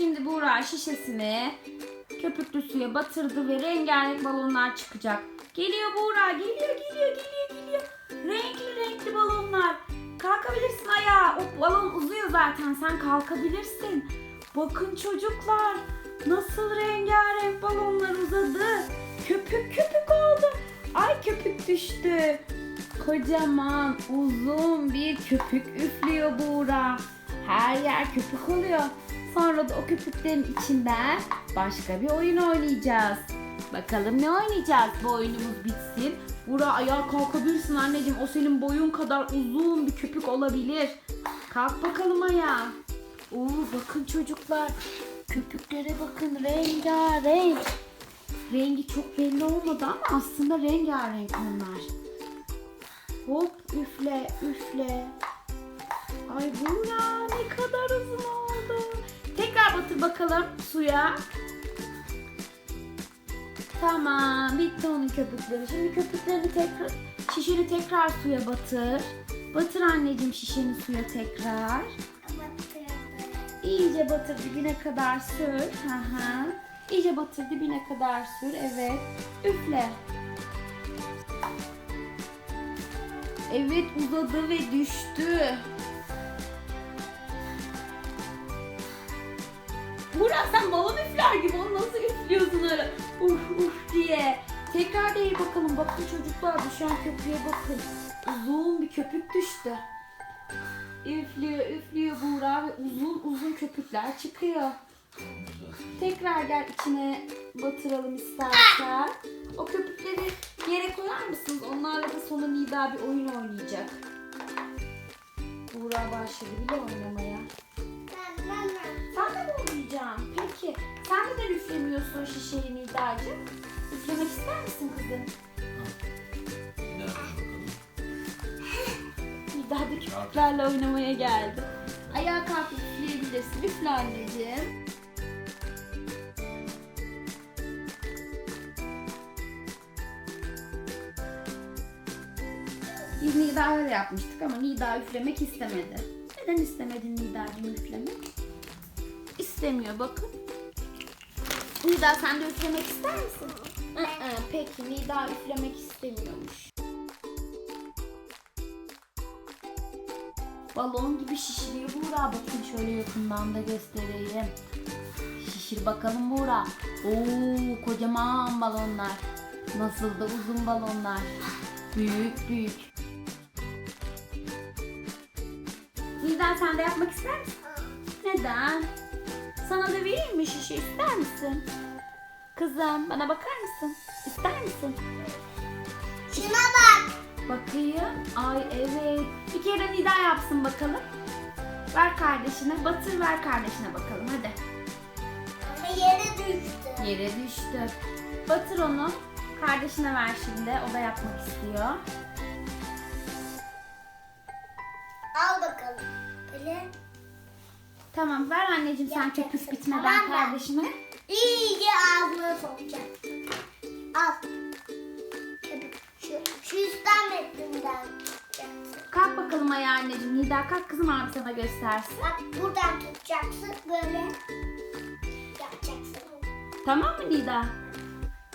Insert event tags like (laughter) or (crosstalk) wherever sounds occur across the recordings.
Şimdi Buğra şişesini köpüklü suya batırdı ve rengarenk balonlar çıkacak. Geliyor Buğra, geliyor, geliyor, geliyor, geliyor. Renkli renkli balonlar. Kalkabilirsin ayağa. O balon uzuyor zaten. Sen kalkabilirsin. Bakın çocuklar. Nasıl rengarenk balonlar uzadı. Köpük köpük oldu. Ay köpük düştü. Kocaman uzun bir köpük üflüyor Buğra. Her yer köpük oluyor. Sonra da o köpüklerin içinden başka bir oyun oynayacağız. Bakalım ne oynayacağız? Bu oyunumuz bitsin. Buğra ayağa kalkabilirsin anneciğim. O senin boyun kadar uzun bir köpük olabilir. Kalk bakalım ayağa. Oo bakın çocuklar. Köpüklere bakın rengarenk. Rengi çok belli olmadı ama aslında rengarenk onlar. Hop üfle üfle. Ay Buğra ne kadar uzun oldu. Tekrar batır bakalım suya. Tamam bitti onun köpükleri. Şimdi köpüklerini tekrar şişeni tekrar suya batır. Batır anneciğim şişeni suya tekrar. İyice batır dibine kadar sür. Hı hı. İyice batır dibine kadar sür. Evet. Üfle. Evet uzadı ve düştü. Burak sen balon üfler gibi onu nasıl üflüyorsun öyle uf uf diye. Tekrar değil bakalım bakın çocuklar düşen köpüğe bakın. Uzun bir köpük düştü. Üflüyor üflüyor Buğra ve uzun uzun köpükler çıkıyor. Tekrar gel içine batıralım istersen. O köpükleri yere koyar mısınız? Onlarla da sonra Nida bir oyun oynayacak. Buğra başladı bile oynamaya. Sen neden üflemiyorsun şişeyi Nida'cığım? Üflemek ister misin kızım? Nerede bakalım? Nida da oynamaya geldi. Ayağa kalkıp üfleyebilirsin. Üfle anneciğim. Biz Nida'ya da yapmıştık ama Nida üflemek istemedi. Neden istemedin Nida'cığım üflemek? İstemiyor bakın. Nida sen de üflemek ister misin? Aa, peki Nida üflemek istemiyormuş. Balon gibi şişiriyor Buğra. Bakın şöyle yakından da göstereyim. Şişir bakalım Buğra. Oo kocaman balonlar. Nasıl da uzun balonlar. Büyük büyük. Nida sen de yapmak ister misin? Neden? Sana da vereyim mi şişe ister misin? Kızım bana bakar mısın? İster misin? Şuna bak. Bakayım. Ay evet. Bir kere Nida yapsın bakalım. Ver kardeşine. Batır ver kardeşine bakalım hadi. Ama yere düştü. Yere düştü. Batır onu. Kardeşine ver şimdi. O da yapmak istiyor. Tamam ver anneciğim sen Yapacaksın. köpük bitmeden Tamam mı? kardeşine. iyice ağzına sokacaksın. Al. Şu, şu üstten metninden. Kalk bakalım ayağa anneciğim. Nida kalk kızım abi sana göstersin. Bak buradan tutacaksın böyle yapacaksın. Tamam mı Nida?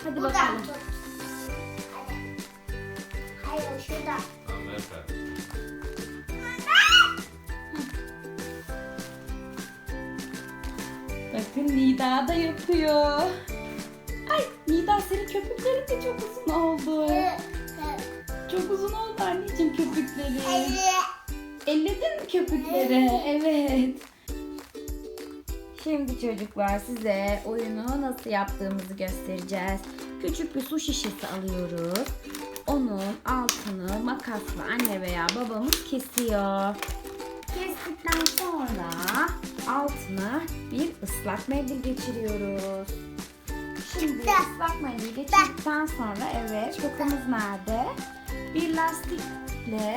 Hadi Buradan bakalım. tut. Hadi. Hayır şuradan. Tamam ver kardeşim. Bakın Nida da yapıyor. Ay Nida senin köpüklerin de çok uzun oldu. Çok uzun oldu anneciğim köpükleri. Elledin mi köpükleri? Evet. Şimdi çocuklar size oyunu nasıl yaptığımızı göstereceğiz. Küçük bir su şişesi alıyoruz. Onun altını makasla anne veya babamız kesiyor. Kestikten sonra altına bir ıslak mendil geçiriyoruz. Şimdi Çıktı. ıslak mendil geçirdikten sonra evet kokumuz nerede? Bir lastikle (laughs)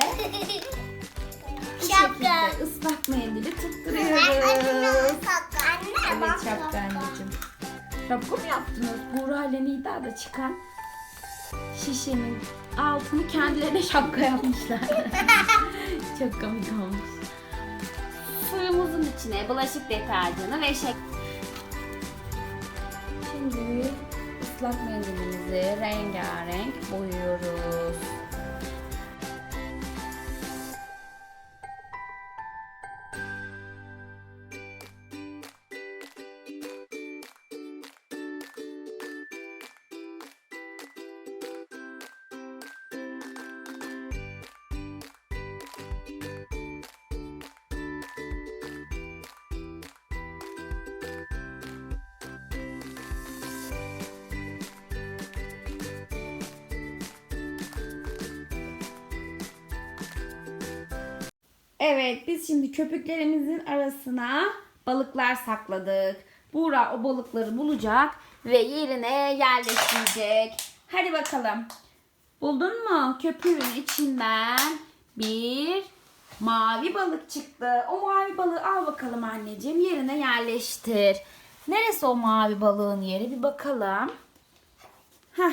bu Şapka. şekilde ıslak mendili tutturuyoruz. Anne Evet şapka anneciğim. Şapka mı yaptınız? Buğra ile Nida'da çıkan şişenin altını kendilerine şapka yapmışlar. (laughs) (laughs) Çok komik olmuş. Suyumuzun içine bulaşık deterjanı ve şeker. Şimdi ıslak mendilimizi rengarenk boyuyoruz. Evet biz şimdi köpüklerimizin arasına balıklar sakladık. Buğra o balıkları bulacak ve yerine yerleştirecek. Hadi bakalım. Buldun mu? Köpüğün içinden bir mavi balık çıktı. O mavi balığı al bakalım anneciğim. Yerine yerleştir. Neresi o mavi balığın yeri? Bir bakalım. Heh.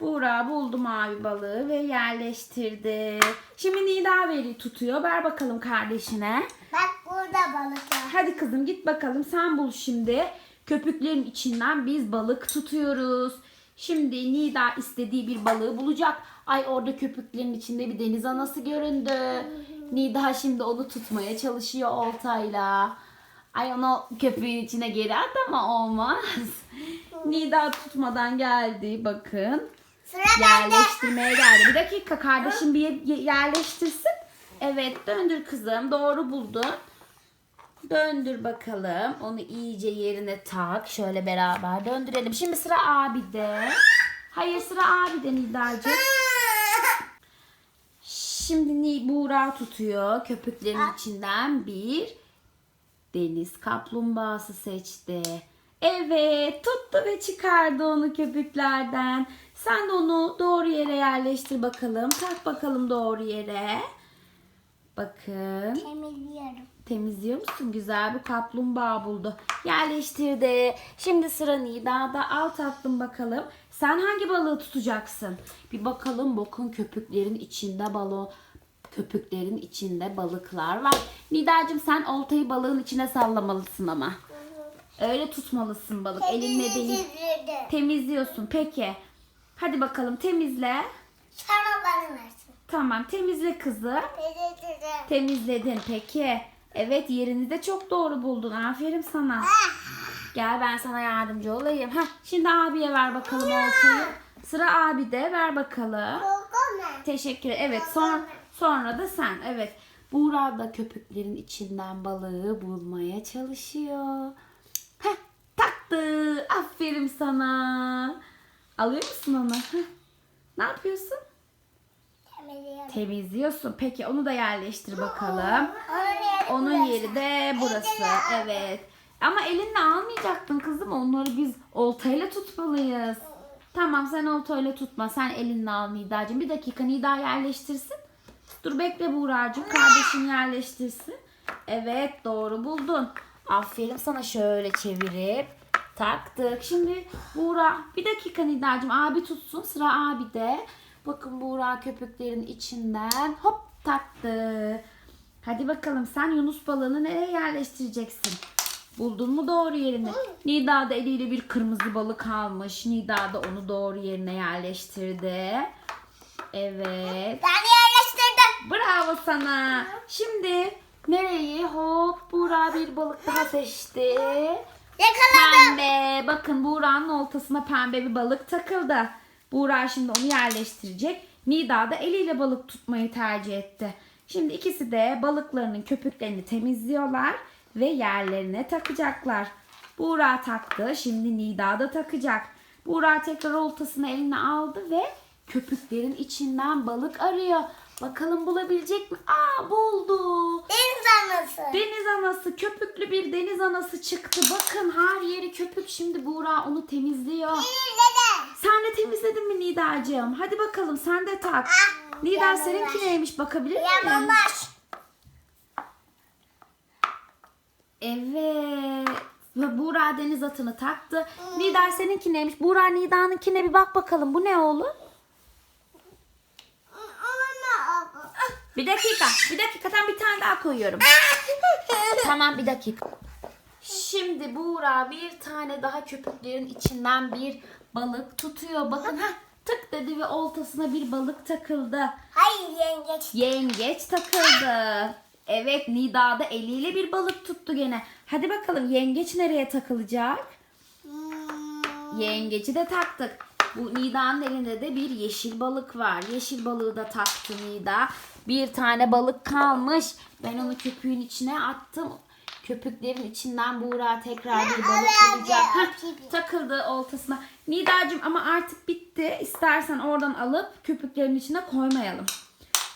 Buğra buldu mavi balığı ve yerleştirdi. Şimdi Nida veri tutuyor. Ver bakalım kardeşine. Bak burada balık var. Hadi kızım git bakalım sen bul şimdi. Köpüklerin içinden biz balık tutuyoruz. Şimdi Nida istediği bir balığı bulacak. Ay orada köpüklerin içinde bir deniz anası göründü. Nida şimdi onu tutmaya çalışıyor oltayla. Ay onu köpüğün içine geri at ama olmaz. Nida tutmadan geldi bakın. Sıra bende. Yerleştirmeye geldi. Bir dakika kardeşim bir ye- yerleştirsin. Evet döndür kızım. Doğru buldun. Döndür bakalım. Onu iyice yerine tak. Şöyle beraber döndürelim. Şimdi sıra abide. Hayır sıra abide Nidacığım. Şimdi Buğra tutuyor. Köpüklerin içinden bir deniz kaplumbağası seçti. Evet tuttu ve çıkardı onu köpüklerden. Sen de onu doğru yere yerleştir bakalım. Tak bakalım doğru yere. Bakın. Temizliyorum. Temizliyor musun? Güzel bir kaplumbağa buldu. Yerleştirdi. Şimdi sıra Nida'da. Al tatlım bakalım. Sen hangi balığı tutacaksın? Bir bakalım bakın köpüklerin içinde balon köpüklerin içinde balıklar var. Nida'cığım sen oltayı balığın içine sallamalısın ama. Öyle tutmalısın balık. Elinle değil. Temizliyorsun. Peki. Hadi bakalım temizle. Sana bana versin. Tamam temizle kızı. Temizledim. Temizledin peki. Evet yerini de çok doğru buldun. Aferin sana. Gel ben sana yardımcı olayım. Heh, şimdi abiye ver bakalım oltayı. Sıra abide ver bakalım. Teşekkür Evet son, sonra da sen. Evet. Buğra da köpüklerin içinden balığı bulmaya çalışıyor. Heh, taktı. Aferin sana. Alıyor musun onu? Heh. Ne yapıyorsun? Temizliyorum. Temizliyorsun. Peki onu da yerleştir bakalım. Onun yeri de burası. Evet. Ama elinle almayacaktın kızım. Onları biz oltayla tutmalıyız. Tamam sen oltayla tutma. Sen elinle al Nida'cığım. Bir dakika Nida yerleştirsin. Dur bekle Buğra'cığım. Kardeşin yerleştirsin. Evet doğru buldun. Aferin sana şöyle çevirip taktık. Şimdi Buğra bir dakika Nida'cığım abi tutsun. Sıra abi de. Bakın Buğra köpüklerin içinden hop taktı. Hadi bakalım sen Yunus balığını nereye yerleştireceksin? Buldun mu doğru yerini? Nida da eliyle bir kırmızı balık almış. Nida da onu doğru yerine yerleştirdi. Evet. Ben yerleştirdim. Bravo sana. Şimdi nereyi? Hop Buğra bir balık daha seçti. Yakaladım. Pembe. Bakın Buğra'nın oltasına pembe bir balık takıldı. Buğra şimdi onu yerleştirecek. Nida da eliyle balık tutmayı tercih etti. Şimdi ikisi de balıklarının köpüklerini temizliyorlar ve yerlerine takacaklar. Buğra taktı. Şimdi Nida da takacak. Buğra tekrar oltasını eline aldı ve köpüklerin içinden balık arıyor. Bakalım bulabilecek mi? Aa buldu. Deniz anası. Deniz anası, köpüklü bir deniz anası çıktı. Bakın her yeri köpük. Şimdi Buğra onu temizliyor. Temizledim. Sen de temizledin mi Nida'cığım? Hadi bakalım sen de tak. Nida yanılmış. seninki neymiş bakabilir miyim? Yanılmış. Evet. Ve Buğra deniz atını taktı. Nida seninki neymiş? Buğra Nida'nınkine bir bak bakalım. Bu ne oğlum? Bir dakika. Bir dakika. Tam bir tane daha koyuyorum. (laughs) Tamam bir dakika. Şimdi Buğra bir tane daha köpüklerin içinden bir balık tutuyor. Bakın ha tık dedi ve oltasına bir balık takıldı. Hayır yengeç. Yengeç takıldı. Evet Nida da eliyle bir balık tuttu gene. Hadi bakalım yengeç nereye takılacak? Hmm. Yengeci de taktık. Bu Nida'nın elinde de bir yeşil balık var. Yeşil balığı da taktı Nida. Bir tane balık kalmış. Ben onu köpüğün içine attım. Köpüklerin içinden Buğra tekrar bir balık bulacak. Heh, takıldı oltasına. Nida'cığım ama artık bitti. İstersen oradan alıp köpüklerin içine koymayalım.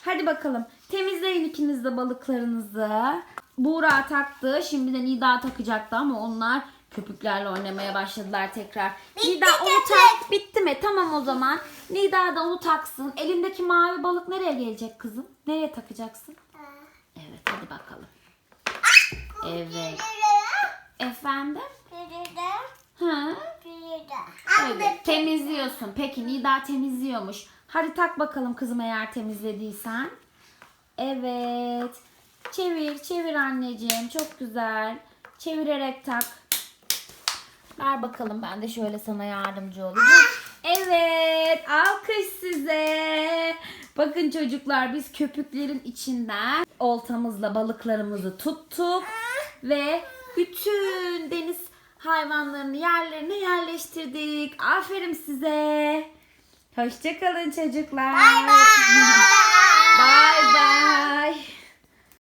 Hadi bakalım. Temizleyin ikiniz de balıklarınızı. Buğra taktı. Şimdi de Nida takacaktı ama onlar köpüklerle oynamaya başladılar tekrar. Nida onu tak. Bitti mi? Tamam o zaman. Nida da onu taksın. Elindeki mavi balık nereye gelecek kızım? Nereye takacaksın? Evet hadi bakalım. Evet. Efendim? Hı? Evet temizliyorsun. Peki Nida temizliyormuş. Hadi tak bakalım kızım eğer temizlediysen. Evet. Çevir çevir anneciğim. Çok güzel. Çevirerek tak. Ver bakalım ben de şöyle sana yardımcı olayım. Evet alkış size. Bakın çocuklar biz köpüklerin içinden oltamızla balıklarımızı tuttuk. Ve bütün deniz hayvanlarını yerlerine yerleştirdik. Aferin size. Hoşçakalın çocuklar. Bye bye. Bye bye.